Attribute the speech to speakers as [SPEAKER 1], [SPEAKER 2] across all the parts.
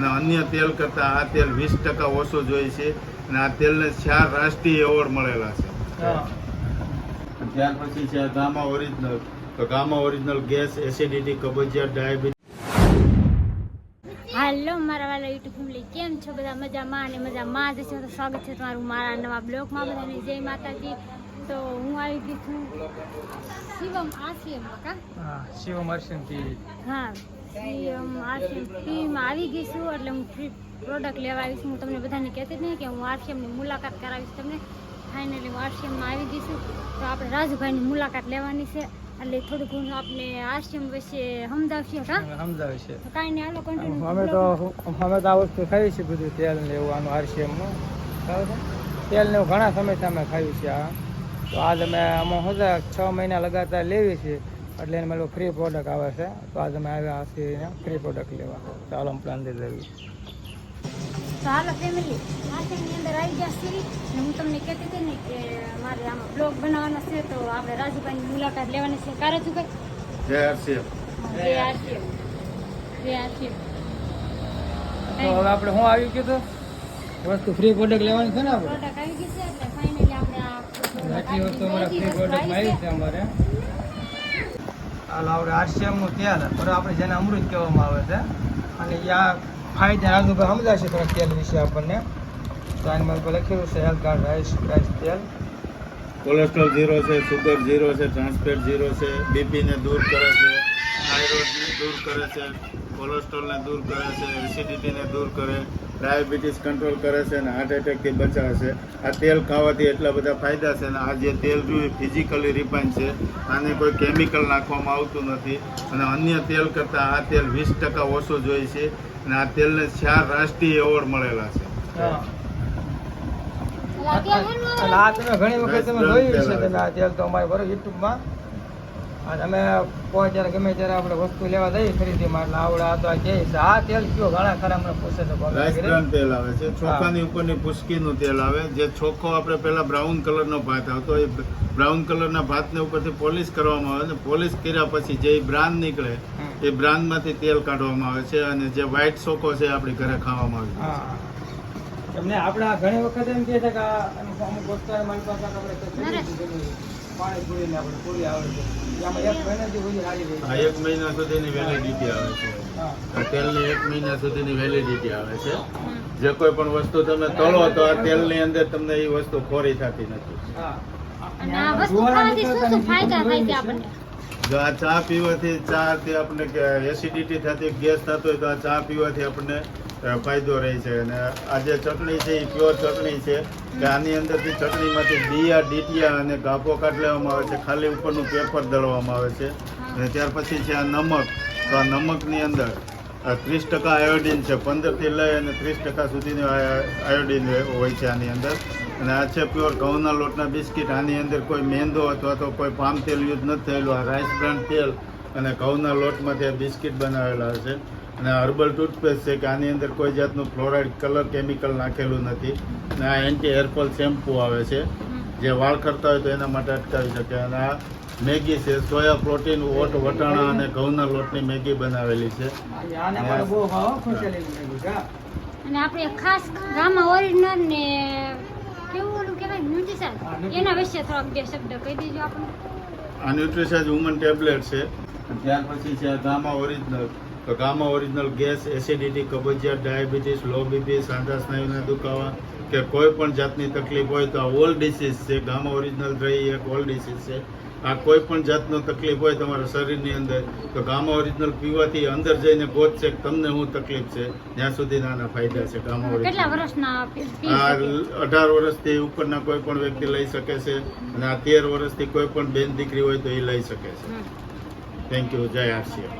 [SPEAKER 1] અને અન્ય તેલ કરતાં આ તેલ વીસ ટકા ઓછો જોઈએ છે અને આ તેલને ચાર રાષ્ટ્રીય એવોર્ડ મળેલા છે.
[SPEAKER 2] હા.
[SPEAKER 1] ત્યાર પછી છે ગામા ઓરિજિનલ. તો ગામા ઓરિજિનલ ગેસ એસિડિટી કબજિયાત ડાયાબિટીસ.
[SPEAKER 3] હાલો મારા વાલા યુટ્યુબ ફેમિલી કેમ છો બધા? મજામાં અને મજામાં જ છો? તો સ્વાગત છે તમારું મારા નવા બ્લોગમાં બધાને. જય માતાજી. તો હું આવી ગઈ છું શિવમ આશ્રમમાં કા?
[SPEAKER 2] હા શિવમ ટીવી
[SPEAKER 3] હા. આશ્રમ આવી ગઈ છું એટલે હું ફ્રી પ્રોડક્ટ લેવા આવીશ હું તમને બધાને કહેતી જ નહીં કે હું આરસીએમની મુલાકાત કરાવીશ તમને. ફાઇનલી હું આરસીએમમાં આવી ગઈ છું. તો આપણે રાજુભાઈની મુલાકાત લેવાની છે. એટલે થોડું ઘણું આપણે આરસીએમ વિશે સમજાવશે હા?
[SPEAKER 2] સમજાવશે.
[SPEAKER 3] તો કાંઈ નહીં હાલો કન્ટિન્યુ
[SPEAKER 2] અમે તો અમે તો આ વસ્તુ ખાઈ છે બધું તેલ ને એવું આનું આરસીએમમાં તેલ ને ઘણા સમયથી અમે ખાયું છે આ તો આજ અમે આમાં શું છ મહિના લગાતાર લેવી છીએ એટલે એને મારું ફ્રી પ્રોડક્ટ આવે છે. તો આજે અમે આવ્યા છીએ ફ્રી પ્રોડક્ટ લેવા. ચાલો પ્લાન દે દેવી
[SPEAKER 3] ચાલો ફેમિલી માર્કેટની અંદર આવી ગયા છીએ અને હું તમને કહેતી હતી ને કે મારે આમાં બ્લોગ બનાવવાનો છે તો આપણે રાજુભાઈની મુલાકાત લેવાની છે. કા રાજુભાઈ?
[SPEAKER 1] જય આરસીએફ.
[SPEAKER 3] જય આશ્રમ જય આશ્રમ
[SPEAKER 2] તો હવે આપણે શું આવ્યું કીધું વસ્તુ ફ્રી પ્રોડક્ટ લેવાની છે ને આપણે?
[SPEAKER 3] પ્રોડક્ટ આવી ગઈ છે એટલે ફાઇનલી આપણે આ
[SPEAKER 2] વસ્તુ અમારા ફ્રી પ્રોડક્ટમાં આવી છે અમારે. આપણે આરસીએમનું તેલ, બરાબર, આપણે જેને અમૃત કહેવામાં આવે છે. અને આ ફાયદા રાજુભાઈ સમજાશે થોડા તેલ વિશે આપણને. તો આની લખેલું છે હેલ્થ કાર્ડ રાઈસ રાઈસ તેલ
[SPEAKER 1] કોલેસ્ટ્રોલ ઝીરો છે સુગર ઝીરો છે ટ્રાન્સફેટ ઝીરો છે બીપીને દૂર કરે છે. થાઇરોઇડને દૂર કરે છે કોલેસ્ટ્રોલને દૂર કરે છે એસિડિટીને દૂર કરે ડાયાબિટીસ કંટ્રોલ કરે છે અને હાર્ટ એટેકથી બચાવે છે. આ તેલ ખાવાથી એટલા બધા ફાયદા છે અને આ જે તેલ રહ્યું એ ફિઝિકલી રિફાઇન છે. આને કોઈ કેમિકલ નાખવામાં આવતું નથી. અને અન્ય તેલ કરતાં આ તેલ વીસ ટકા ઓછું જોઈએ છે અને આ તેલને ચાર રાષ્ટ્રીય એવોર્ડ મળેલા છે.
[SPEAKER 2] આ તમે ઘણી વખત તમે જોયું છે તમે આ તેલ તો અમારે બરોબર યુટ્યુબમાં અને અમે કોઈ ત્યારે ગમે ત્યારે આપણે વસ્તુ લેવા જઈએ ખરીદીમાં એટલે આવડા આ તો કે છે. આ તેલ કયો? ઘણા ખરા અમને પૂછે છે કોલ
[SPEAKER 1] રાઈસ તેલ આવે છે. ચોખાની ઉપરની પુસ્કીનું તેલ આવે. જે ચોખ્ખો આપણે પહેલા બ્રાઉન કલરનો ભાત આવતો એ બ્રાઉન કલરના ભાતને ઉપરથી પોલિશ કરવામાં આવે ને પોલિશ કર્યા પછી જે બ્રાન નીકળે એ બ્રાન્ડમાંથી તેલ કાઢવામાં આવે છે અને જે વ્હાઈટ ચોખો છે એ આપણી ઘરે ખાવામાં આવે છે.
[SPEAKER 2] તમને આપણે ઘણી વખત એમ કહે છે કે અમુક વસ્તુ મારી પાસે આપણે તો
[SPEAKER 3] નરેશ.
[SPEAKER 2] ખરીદી છે. પાણી પૂરીને આપણે પૂરી આવે છે. એમાં એક મહિના સુધી સારી
[SPEAKER 1] આ એક મહિના સુધીની વેલિડિટી આવે છે.
[SPEAKER 2] હા.
[SPEAKER 1] આ તેલની એક મહિના સુધીની વેલિડિટી આવે છે. જે કોઈ પણ વસ્તુ તમે તળો તો આ તેલની અંદર તમને એ વસ્તુ ખોરી થતી નથી.
[SPEAKER 2] હા.
[SPEAKER 3] અને આ વસ્તુ ખાવાથી શું શું ફાયદા થાય છે આપણને?
[SPEAKER 1] જો આ ચા પીવાથી ચા થી આપણે કે એસિડિટી થતી ગેસ થતો હોય તો આ ચા પીવાથી આપણને ફાયદો રહે છે. અને આ જે ચટણી છે એ પ્યોર ચટણી છે, કે આની અંદરથી ચટણીમાંથી બિયા ડીટિયા અને ગાભો કાઢ લેવામાં આવે છે. ખાલી ઉપરનું પેપર દળવામાં આવે છે. અને ત્યાર પછી છે આ નમક. તો આ નમકની અંદર ત્રીસ ટકા આયોડિન છે. પંદરથી લઈ અને ત્રીસ ટકા સુધીની આયોડિન હોય છે આની અંદર. અને આ છે પ્યોર ઘઉંના લોટના બિસ્કિટ. આની અંદર કોઈ મેંદો અથવા તો કોઈ પામ તેલ યુઝ નથી થયેલું. આ રાઈસ બ્રાન્ડ તેલ અને ઘઉંના લોટમાંથી આ બિસ્કિટ બનાવેલા છે અને હર્બલ ટૂથપેસ્ટ છે કે આની અંદર કોઈ જાતનું ફ્લોરાઇડ કલર કેમિકલ નાખેલું નથી. અને આ એન્ટી હેરફોલ શેમ્પૂ આવે છે. જે વાળ કરતા હોય તો એના માટે અટકાવી શકે. અને આ મેગી છે સોયા પ્રોટીન ઓટ વટાણા અને ઘઉંના લોટની મેગી બનાવેલી છે.
[SPEAKER 3] અને આપણે ખાસ ગામમાં ઓરિજિનલ ને કેવું ઓલું કહેવાય ન્યુટ્રિશન? એના વિશે થોડાક બે શબ્દ કહી દેજો આપણને.
[SPEAKER 1] આ ન્યુટ્રિશન વુમન ટેબ્લેટ છે. ત્યાર પછી છે ગામા ઓરિજિનલ. તો ગામા ઓરિજિનલ ગેસ એસિડિટી કબજિયાત ડાયાબિટીસ લો બીપી સાંધા સ્નાયુના દુખાવા કે કોઈ પણ જાતની તકલીફ હોય તો આ ઓલ ડિસીઝ છે. ગામા ઓરિજિનલ રહી એક ઓલ ડિસીઝ છે. આ કોઈ પણ જાતનો તકલીફ હોય તમારા શરીરની અંદર તો ગામા ઓરિજિનલ પીવાથી અંદર જઈને ગોતશે તમને હું તકલીફ છે? ત્યાં સુધી નાના ફાયદા છે ગામા ઓરિજિનલ આ અઢાર વર્ષથી ઉપરના કોઈ પણ વ્યક્તિ લઈ શકે છે અને આ તેર વર્ષથી કોઈ પણ બેન દીકરી હોય તો એ લઈ શકે છે. થેન્ક યુ જય આરસીએમ.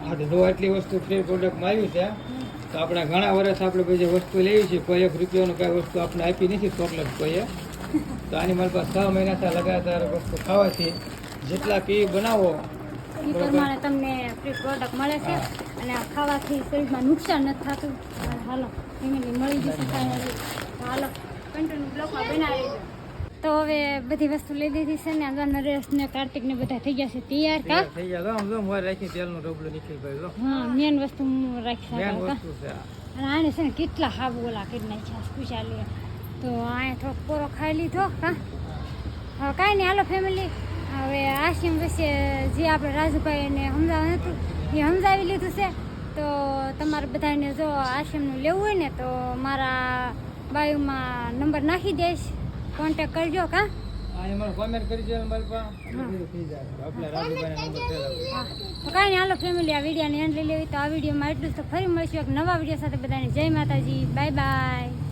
[SPEAKER 2] હા તો જો આટલી વસ્તુ ફ્રી પ્રોડક્ટમાં આવી છે તો આપણે ઘણા વર્ષ આપણે બધી વસ્તુ લેવી છે કોઈ એક રૂપિયાનું કાંઈ વસ્તુ આપણે આપી નથી ચોકલેટ કોઈએ તો આની મારી પાસે છ મહિનાથી લગાતાર વસ્તુ ખાવાથી જેટલા પી બનાવો
[SPEAKER 3] એ પ્રમાણે તમને ફ્રી પ્રોડક્ટ મળે છે અને આ ખાવાથી શરીરમાં નુકસાન નથી થતું. હાલો ફેમિલી મળી જશે હાલો કન્ટિન્યુ બ્લોકમાં બનાવી દેજો તો હવે બધી વસ્તુ લઈ દીધી છે ને આગળ નરેશ ને કાર્તિક ને બધા થઈ ગયા છે તૈયાર કા?
[SPEAKER 2] થઈ ગયા તો આમ જો મોર રાખી તેલનું ડબલું નીકળી ગયું લો
[SPEAKER 3] હા મેન વસ્તુ હું રાખી
[SPEAKER 2] મેન વસ્તુ છે
[SPEAKER 3] અને આને છે ને કેટલા હાવ ઓલા કરી નાખ્યા સ્પેશિયલી તો અહીંયા થોડોક પોરો ખાઈ લીધો કા? હવે કાંઈ નહીં હાલો ફેમિલી હવે આશિમ વિશે જે આપણે રાજુભાઈ એને સમજાવવાનું હતું એ સમજાવી લીધું છે. તો તમારે બધાને જો આશિમનું લેવું હોય ને તો મારા બાયુમાં નંબર નાખી દઈશ. કોન્ટેક કરજો કા કાંઈ નહીં હાલો ફેમિલી આ વિડીયોની એન્ડ લઈ લેવી. તો આ વિડીયોમાં એટલું તો ફરી મળશું એક નવા વીડિયો સાથે બધાને. જય માતાજી. Bye bye